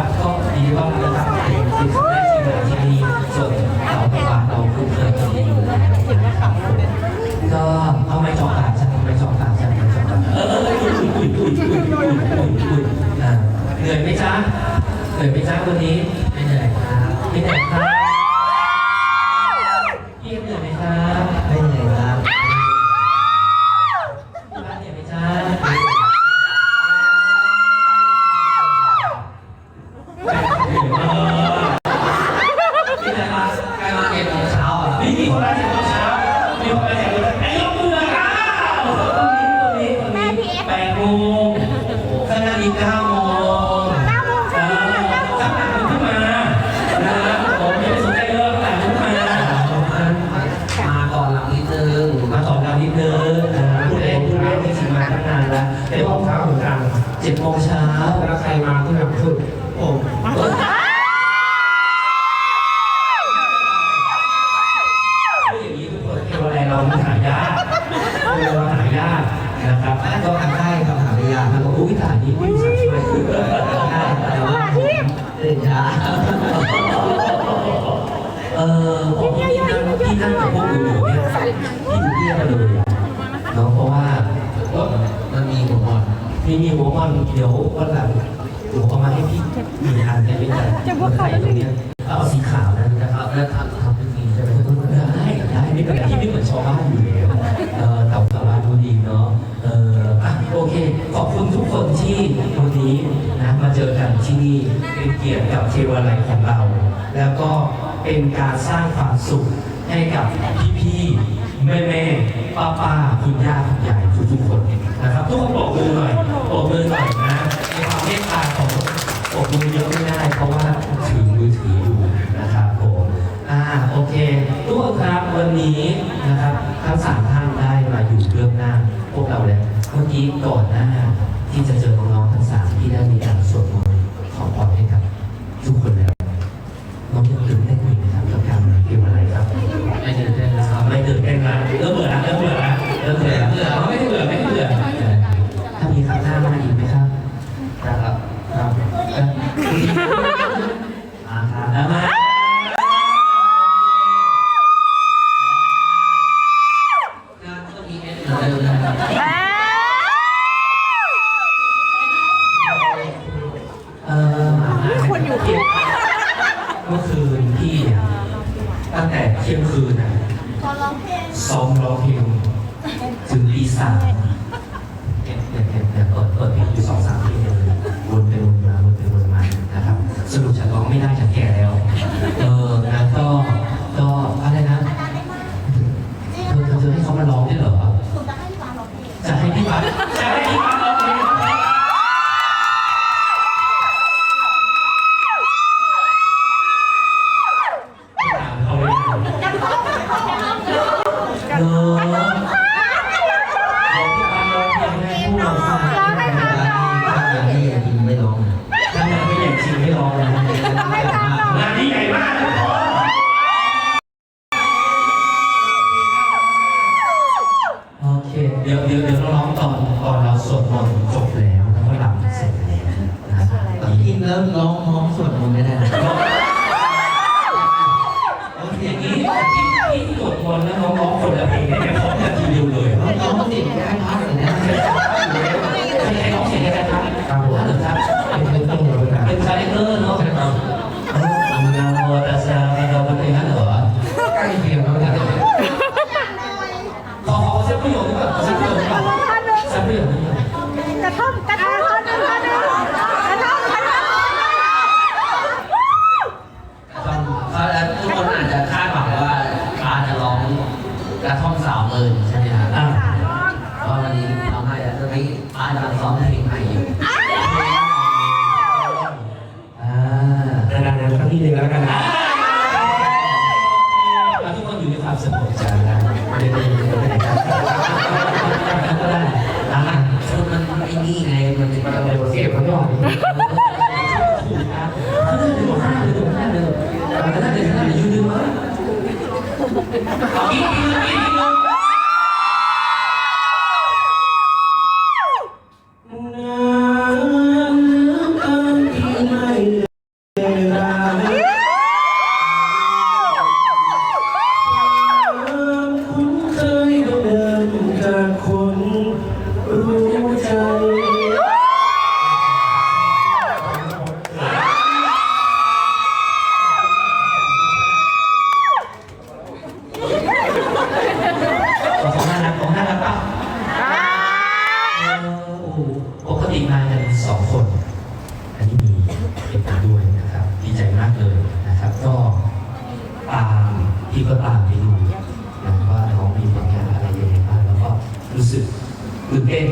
นะครับ ก็ดีว่าเราทำเป็นสิ่งแรกที่มาที่นี่ส่วนเขาในบ้านเราคุ้นเคยกันอยู่แล้วก็เอาไม่จอกปากฉันเอาไม่จอกปากฉันเอาไม้จอกปากเอออุ้ยอุ้ยอุ้ยอุ้ยอุ้ยอุ้ยอุ้ยเหนื่อยไหมจ๊ะเหนื่อยไหมจ๊ะวันนี้ คุณทุกคนที่วันนี้นะมาเจอกันที่นี่เป็นเกียรติกับเทวาลัยของเรา แล้วก็เป็นการสร้างความสุขให้กับพี่ๆแม่ๆป้าป้าคุณย่าคุณยายทุกๆคนนะครับทุกคนปรบมือหน่อยปรบมือหน่อยนะในความเมตตาของปรบมือเยอะไม่ได้เพราะว่าถือมือถืออยู่นะครับผมอ่าโอเคทุกคนครับวันนี้นะครับทั้งสามท่านได้มาอยู่เรื่องหน้าพวกเราแล้ว เมื่อกี้ก่อนหน้าที่จะเจอน้องทั้งสามที่ได้มีการสวดมนต์ขอพรให้กับทุกคนแล้วี้ ติมากันสองคน อันนี้มีเป็นมาด้วยนะครับ ดีใจมากเลยนะครับ ก็ตามพี่ก็ตามไปดูนะว่าน้องมีผลงานอะไรยังไงบ้างแล้วก็รู้สึกตื่นเต้น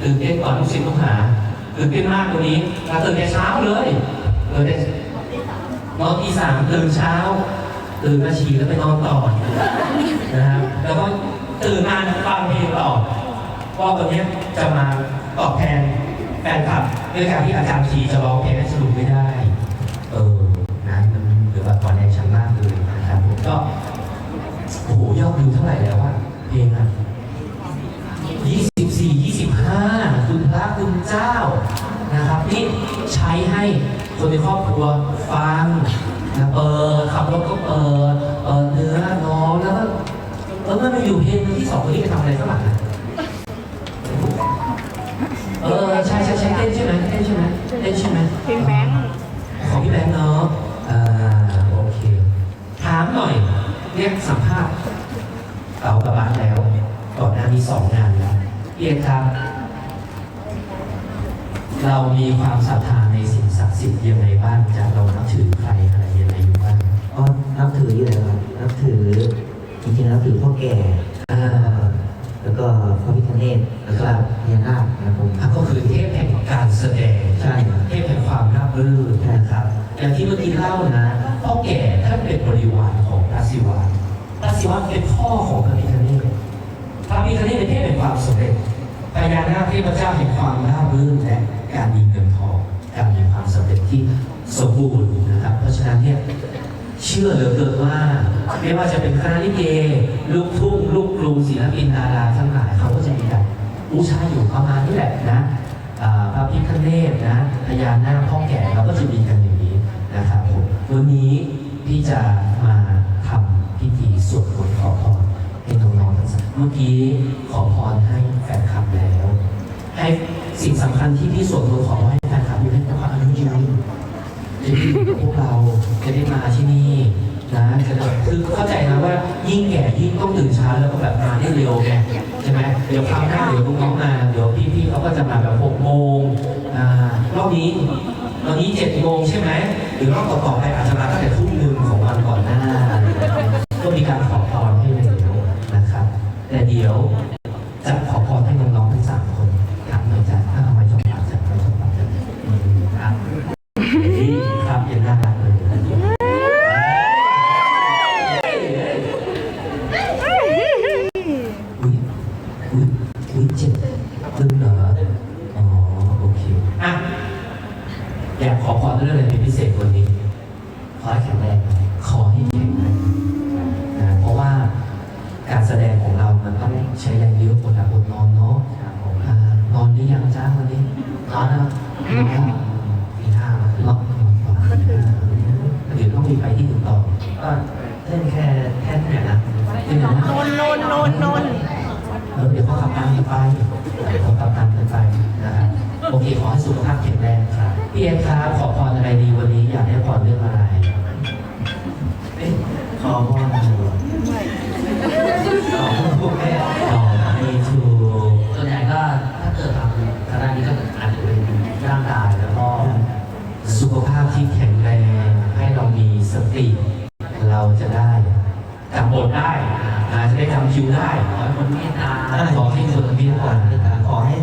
ตื่นเต้นก่อนลูกศิษย์ลูกหาตื่นเต้นมากวันนี้เราตื่นแต่เช้าเลยเออได้นอนตีสามตื่นเช้า ตื่นมาฉี่แล้วไปนอนต่อนะครับแล้วก็ตื่นมาฟังเพลงต่อว่าวันนี้จะมา ตอบแทนแฟนคลับด้วยการที่อาจารย์ชีจะร้องเพลงให้สรุปไม่ได้ เออนะมันหลือแบบตอนแรกชั้นมากเลยนะครับผมก็โอ้โหยอดวิวเท่าไหร่แล้วอะเพลงอะ24 25คุณพระคุณเจ้านะครับนี่ใช้ให้คนในครอบครัวฟังนะเปิดขับรถก็เปิดเปิดเนื้อน้องแล้วก็เออมันไปอยู่เพลงที่สองคนนี้ไปทำอะไรข้างหลังอะ เอียครับ เรามีความศรัทธาในสิ่งศักดิ์สิทธิ์ยังไงบ้างจะเรานับถือใครอะไรยังไงอยู่บ้างก็นับถืออยู่แล้วครับนับถือจริงๆนับถือพ่อแก่อ่าแล้วก็พระพิฆเนศแล้วก็พญานาคนะครับผม อะก็คือเทพแห่งการแสดงใช่ครับเทพแห่งความราบรื่นนะครับ อย่างที่เมื่อกี้เล่านะพ่อแก่ท่านเป็นบริวารของพระศิวะพระศิวะเป็นพ่อของพระพิฆเนศพระพิฆเนศเป็นเทพแห่งความสำเร็จ พญานาคเทพเจ้าแห่งความราบรื่นและการมีเงินทองการมีความสำเร็จที่สมบูรณ์นะครับ เพราะฉะนั้นเนี่ยเชื่อเหลือเกินว่า ไม่ว่าจะเป็นคณะลิเกลูกทุ่งลูกกรุงศิลปินดาราทั้งหลายเขาก็จะมีการบูชาอยู่ประมาณนี้แหละนะพระพิฆเนศนะพญานาคพ่อแก่เราก็จะมีกันอย่างนี้นะครับผมวันนี้พี่จะมาทำพิธีสวดมนต์ขอพรให้น้องๆทั้งสามเมื่อกี้ขอพรให้ แฟนคลับแล้ว ให้สิ่งสำคัญที่พี่ส่วนต์ขอให้แฟนคลับอยู่ให้ความอนุยืนจะได้อยู่กับพวกเราจะได้มาที่นี่นะจะได้คือเข้าใจนะว่ายิ่งแก่ยิ่งต้องตื่นเช้าแล้วก็แบบมาได้เร็วไงใช่ไหมเดี๋ยวคราวหน้าเดี๋ยวน้องๆมาเดี๋ยวพี่ๆเขาก็จะมาแบบหกโมงอ่ารอบนี้ตอนนี้เจ็ดโมงใช่ไหมหรือรอบต่อๆไปอาจจะมาตั้งแต่ทุ่ม นี้น บทได้อาจจะได้จำคิวได้ขอให้คนเมตตาขอให้คนเมตขอตาให้ขอให้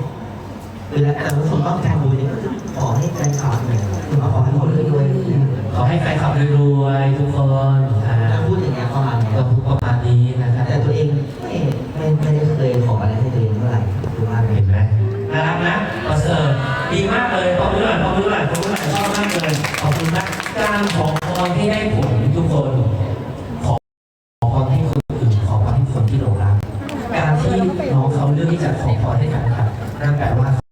เวลาแต่ละคนต้องทำบุญเนี่ยก็คือขอให้ใจขาดเนี่ยคือขอให้คนรวยๆขอให้แฟนคลับรวยๆทุกคนอ่าถ้าพูดอย่างเงี้ยประมาณเนี้ยก็พูดประมาณนี้นะครับแต่ตัวเองไม่ไม่ไม่ได้เคยขออะไรให้ตัวเองเท่าไหร่คือว่าเห็นไหมน่ารักนะดีมากเลยขอบคุณหน่อยขอบคุณหน่อยขอบคุณหน่อยชอบมากเลยขอบคุณมากการขอ ที่จะขอพรให้กันครับนั่นแปลว่า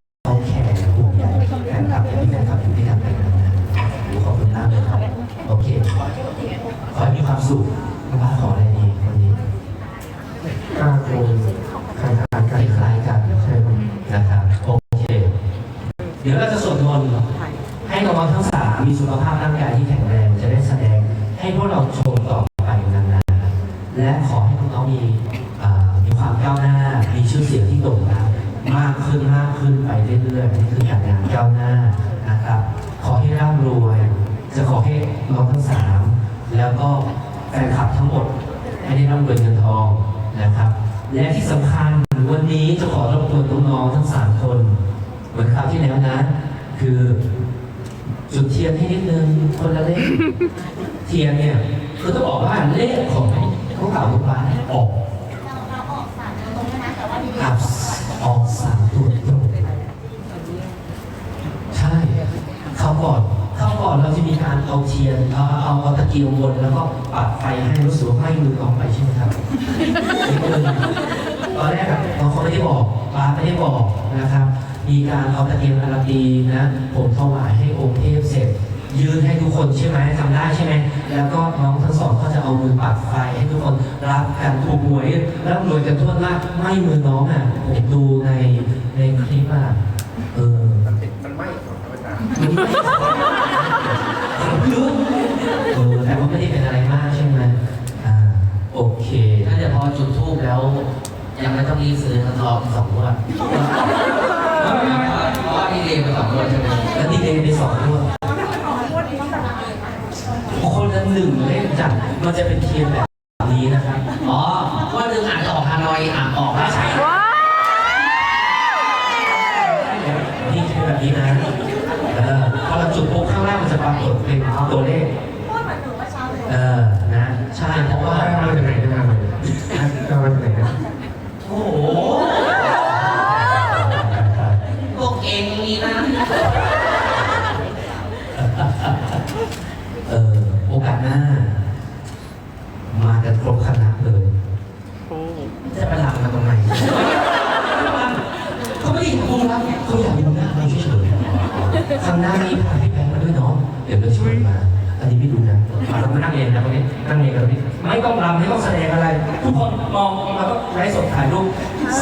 นี่คือการงานก้าวหน้านะครับ ขอให้ร่ำรวย จะขอให้น้องทั้งสามแล้วก็แฟนคลับทั้งหมดให้ได้ร่ำรวยเงินทองนะครับ และที่สำคัญวันนี้จะขอรบกวนน้องๆทั้งสามคน เหมือนคราวที่แล้วนะ คือจุดเทียนให้นิดนึงคนละเลขเทียนเนี่ยคือต้องบอกว่าเลขของพวกเราทุกร้านออกอับออกสามตัวตรงใช่เข้าก่อนเข้าก่ อนเราจะมีการเอาเทียนเอาเอาเอาตะเกียงวนแล้วก็ปัดไฟให้รู้สึกว่าไหม้มือน้องไปใช่ไหมครับตอนแรกอะน้องเขาไม่ได้บอกป้าไม่ได้บอกนะครับ มีการเอาตะเกียงอาราตีนะผมถวายให้องค์เทพเสร็จยืนให้ทุกคนใช่ไหมทำได้ใช่ไหมแล้วก็น้องทั้งสองก็จะเอามือปัดไฟให้ทุกคนรับกันถูกหวยแล้วรวยกันทั่วหน้าไม่มือน้องอะผมดูในในคลิปอะเออมันมันไม่ของพระอาจารย์เออแต่ว่าไม่ได้เป็นอะไรมากใช่ไหมอ่า โอเค น่า จะพอจุดทูบแล้ว ยังไม่ต้องรีบซื้อนะรออีกสองงวดเพราะว่านี่เรียนไปสองงวดใช่ไหมแล้วนี่เดย์ไปสองด้วยคนละหนึ่งเล่มจัดมันจะเป็นเทียนแบบ กันครบคณะเลยจะไปหลังมาตรงไหนเขาไม่ได้อยากดูครับเขาอยากดูหน้าเราเฉยๆครั้งหน้านี้พาพี่แพงมาด้วยเนาะเดี๋ยวเราชวนมาอันนี้ไม่ดูนะเรามานั่งเรียนนะวันนี้นั่งเรียนกันวันนี้ไม่ต้องรำไม่ต้องแสดงอะไร ทุกคนมองแล้วก็ไลฟ์สดถ่ายรูป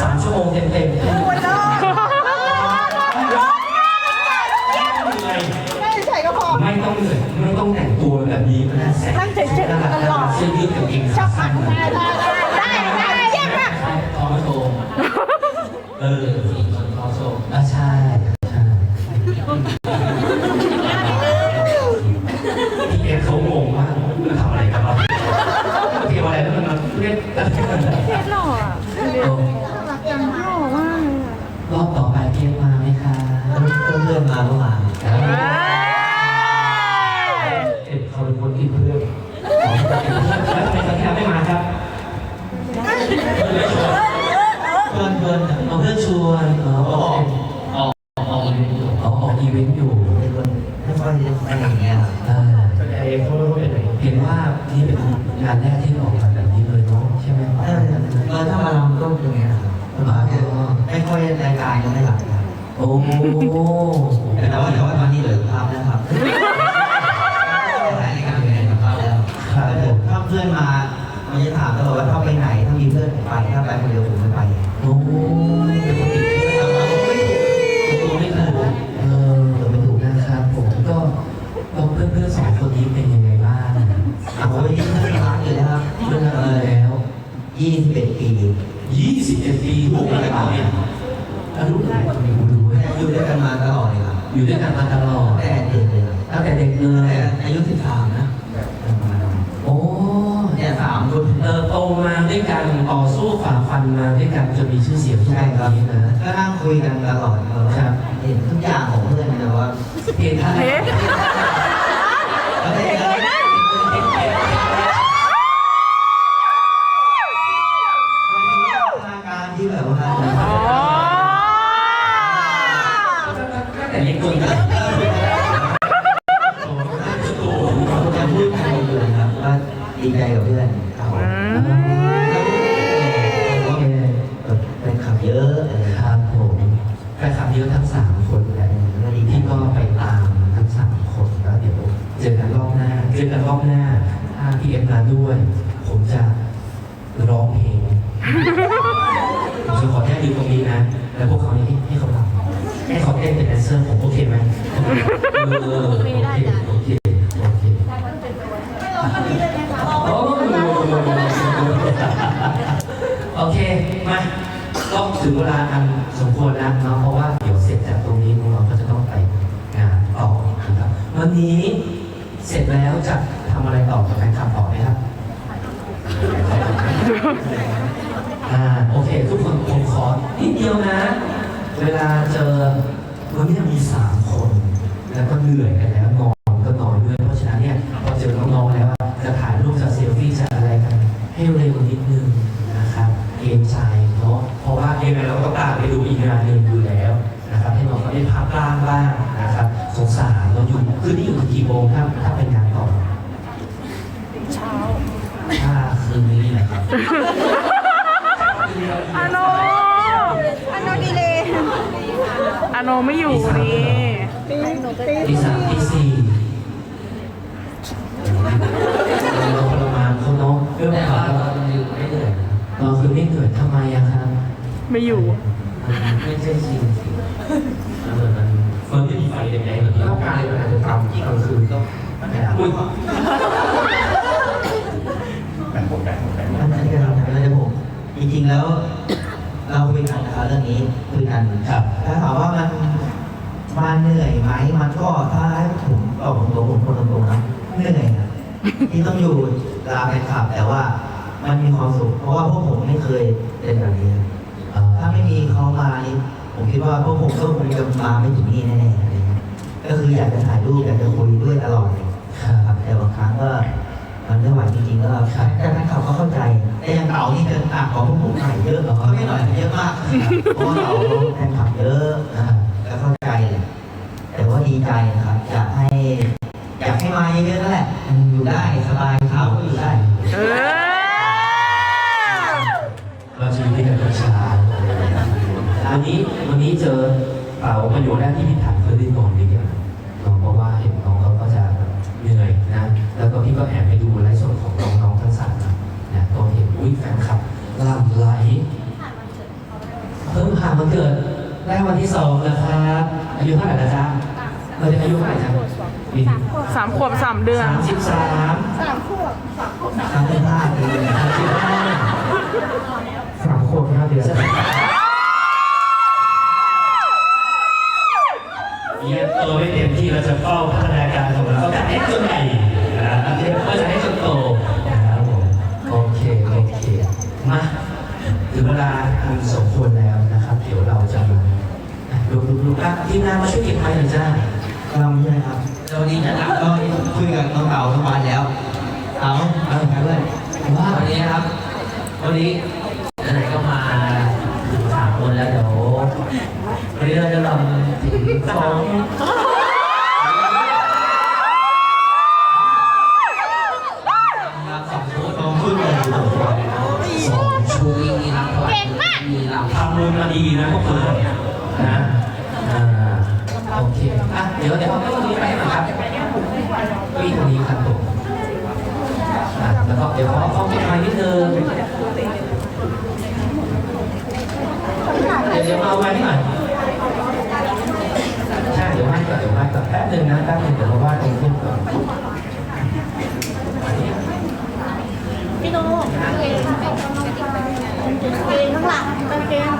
สามชั่วโมงเต็มๆ แต่งตัวแบบนี้ก็ได้แสงนั่งเฉยๆน่ารักตลอด เสื้อยืดกับเกงชอขาบสั้อะนได้ได้ได้ได้เยี่ยมมากทอโชว์เออสี่คนทอ เออถ้ามาลำก็เป็นอย่างเงี้ยครับไม่ค่อยรายการก็ไม่หลับครับโอ้แต่ว่าแต่ว่าตอนนี้เหลือภาพแล้วครับรายการเป็นภาพแล้วถ้าเพื่อนมามันจะถามตลอดว่าถ้าไปไหนถ้ามีเพื่อนไปถ้าไปคนเดียวผม 21 ปี21 ปีลูกอะไรต่างเนี่ยลูกอยู่ด้วยกันมาตลอดเลยครัอยู่ด้วยกันมาตลอดแต่เด็กเลยตั้งแต่เด็กเลยอายุ 13 นะโอ้เนี่ยสามคนเออโตมาด้วยกันต่อสู้ฝ่าฟันมาด้วยกันจนมีชื่อเสียงทุกวันนี้นะก็นั่งคุยกันตลอดครับเห็นทุกอย่างของเพื่อนนะว่าเห็นท่าน อบหน้าเจอกันรอบหน้าถ้าพี่เอ็มมาด้วย ผมจะร้องเพลงผมจะขอแค่ยืนตรงนี้นะ แล้วพวกเขาให้ให้เขาทำให้เขาเต้นเป็นแดนเซอร์ผมโอเคไหมเออโอเคโอเคโอเคโอ้โอเค มาก็ถึงเวลาอันสมควรแล้วเนาะเพราะว่าเดี๋ยวเสร็จจากตรงนี้น้องๆก็จะต้องไปงานต่อนะครับวันนี้ เสร็จแล้วจะทำอะไรต่อกับแฟนคลับต่อไหมครับอ่าโอเค ทุกคนผมขอนิดเดียวนะ เวลาเจอวันนี้มีสามคน แล้วก็เหนื่อยกันแล้วนอนก็นอนด้วย เพราะฉะนั้นเนี่ยพอเจอน้องๆแล้วจะถ่ายรูปจะเซลฟี่จะอะไรกัน ให้เร็วนิดนึงนะครับเกรงใจเนาะเพราะว่ายังเราก็ตามไปดูอีกงานหนึ่งอยู่แล้วนะครับให้น้องเขาได้พักร่างบ้าง อาโนอาโนดีเลยอาโนไม่อยู่นี่ตีตีตีสามตีสี่เราทรมานเขาเนาะเรื่องแต่ข่าว่าวเราอยู่ไม่เหนื่อยนะเราคือไม่เกิดทำไมอะครับไม่อยู่มันไม่ใช่จริงสิมันเหมือนมันมันไม่มีไฟแดงๆแบบนี้ร่างกายมันอาจจะทำที่กลางคืนก็ไม่ ได้อุ้ยมันจะเกิดอะไรแล้วจะผมจริงๆแล้ว เราคุยกันนะครับเรื่องนี้คุยกันครับถ้าถามว่ามันมันเหนื่อยไหมมันก็ถ้าให้ผมตอบตรงๆผมคนตรงๆนะเหนื่อยนะที่ต้องอยู่ลาแฟนคลับ แต่ว่ามันมีความสุขเพราะว่าพวกผมไม่เคยเป็นแบบนี้ถ้าไม่มีเขามานี่ผมคิดว่าพวกผมก็คงจะมาไม่ถึงนี่แน่ๆอะไรเงี้ยก็คืออยากจะถ่ายรูปอยากจะคุยด้วยตลอดเลย ครับแต่บางครั้งก็ มันไม่ไหวจริงๆก็แต่แฟนคลับก็เข้าใจ แต่อย่างเต่านี่จะต่างของพวกผมถ่ายเยอะเขาไม่หน่อยเยอะมากเพราะว่าเราแฟนคลับเยอะนะครับก็เข้าใจเลยแต่ว่าดีใจนะครับอยากให้ อยากให้มาเยอะๆนั่นแหละอยู่ได้สบายเท้าก็อยู่ได้เออเราชีวิตกันประชาวันนี้วันนี้เจอเป๋าประโยชน์แรกที่พี่ถามคือรีบนอนดีกว่า สามขวบสามเดือน สามสิบสามสามขวบทำได้พลาดเลยสามสิบห้าสามขวบห้าเดือนเนี่ยโตไม่เต็มที่เราจะเฝ้าพัฒนาการของเราจะให้จนใหญ่นะก็จะให้จนโตนะครับผมโอเคโอเคมาถึงเวลาคุณสมควรแล้วนะครับ เดี๋ยวเราจะมาดูดูดูอะทีมงานมาช่วยเก็บไม้หน่อยจ้าเราใช่ไหมครับเราดีจะหลับก็คุยกับน้อง เต่าทั้งวันแล้วเต่าเอาไงเพื่อนว่าวันนี้ครับ วันนี้ไหนๆก็มาถึงสามคนแล้วเดี๋ยววันนี้เราจะลำถึงสองสองชุดน้องพูดเลยสองชุดมีลำเก่งมากมีลำทำมูลมาดีนะพวกคุณนะอ่าโอเคอะเดี๋ยวเดี๋ยวเอาเก้าอี้ไปให้หน่อยครับเก้าอี้ตรงนี้ครับผม อะแล้วก็เดี๋ยวขอขอเก็บไม้นิดนึงเดี๋ยวเดี๋ยวเอาไว้ให้หน่อยใช่เดี๋ยวไหว้ก่อนเดี๋ยวไหว้ก่อนแป๊บนึงนะแป๊บนึงเดี๋ยวเราไหว้ตรงขึ้นก่อนพี่โนกางเกงข้างหลังกางเกง